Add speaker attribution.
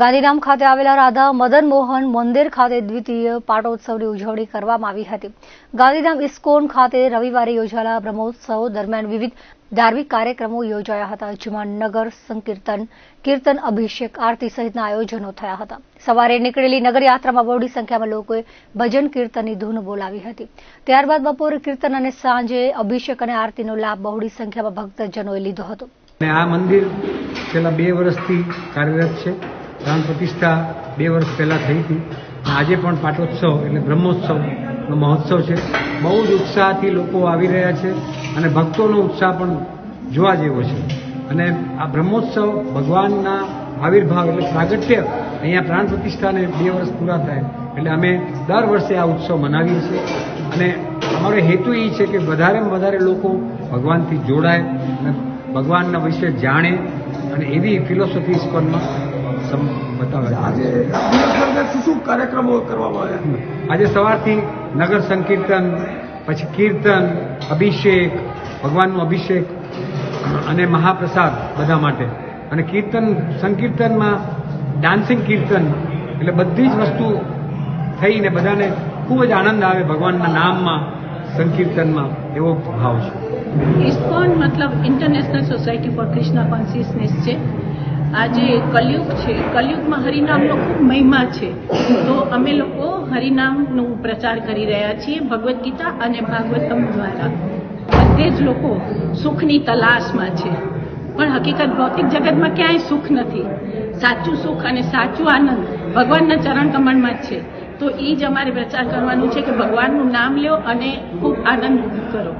Speaker 1: ગાંધીધામ ખાતે આવેલા રાધા મદન મોહન મંદિર ખાતે દ્વિતીય પાટોત્સવની ઉજવણી કરવામાં આવી હતી. ગાંધીધામ ઇસ્કોન ખાતે રવિવારે યોજાયેલા બ્રહ્મોત્સવ દરમિયાન વિવિધ ધાર્મિક કાર્યક્રમો યોજાયા હતા. જેમાં નગર સંકીર્તન, કીર્તન, અભિષેક, આરતી સહિતના આયોજનો થયા હતા. સવારે નીકળેલી નગરયાત્રામાં બહોળી સંખ્યામાં લોકોએ ભજન, કીર્તનની ધૂન બોલાવી હતી. ત્યારબાદ બપોરે કીર્તન અને સાંજે અભિષેક અને આરતીનો લાભ બહોળી સંખ્યામાં ભક્તજનોએ લીધો હતો.
Speaker 2: આ મંદિર છેલ્લા બે વર્ષથી કાર્યરત છે. પ્રાણ પ્રતિષ્ઠા બે વર્ષ પહેલાં થઈ હતી. આજે પણ પાટોત્સવ એટલે બ્રહ્મોત્સવનો મહોત્સવ છે. બહુ જ ઉત્સાહથી લોકો આવી રહ્યા છે અને ભક્તોનો ઉત્સાહ પણ જોવા જેવો છે. અને આ બ્રહ્મોત્સવ ભગવાનના આવિર્ભાવ એટલે પ્રાગટ્ય અહીંયા પ્રાણ પ્રતિષ્ઠાને બે વર્ષ પૂરા થાય એટલે અમે દર વર્ષે આ ઉત્સવ મનાવીએ છીએ. અને અમારો હેતુ એ છે કે વધારેમાં વધારે લોકો ભગવાનથી જોડાય અને ભગવાનના વિશે જાણે અને એવી ફિલોસોફી ઇસ્કોનમાં
Speaker 3: શું શું કાર્યક્રમો કરવામાં આવ્યા?
Speaker 2: આજે સવારથી નગર સંકીર્તન પછી કીર્તન અભિષેક ભગવાનનો અભિષેક અને મહાપ્રસાદ બધા માટે. અને કીર્તન સંકીર્તનમાં ડાન્સિંગ કીર્તન એટલે બધી જ વસ્તુ થઈને બધાને ખૂબ જ આનંદ આવે ભગવાનના નામમાં સંકીર્તનમાં એવો ભાવ છે.
Speaker 4: ઇસ્કોન મતલબ international society for Krishna consciousness છે. આજે કલયુગ છે, કલયુગમાં હરિનામનો ખૂબ મહિમા છે. તો અમે લોકો હરિનામનો પ્રચાર કરી રહ્યા છીએ ભગવદ્ ગીતા અને ભાગવતમ દ્વારા. બધે જ લોકો સુખની તલાશમાં છે. પણ હકીકત ભૌતિક જગતમાં ક્યાંય સુખ નથી. સાચું સુખ અને સાચું આનંદ ભગવાનના ચરણ કમળમાં જ છે. તો એ જ અમારે પ્રચાર કરવાનું છે કે ભગવાનનું નામ લ્યો અને ખૂબ આનંદ કરો.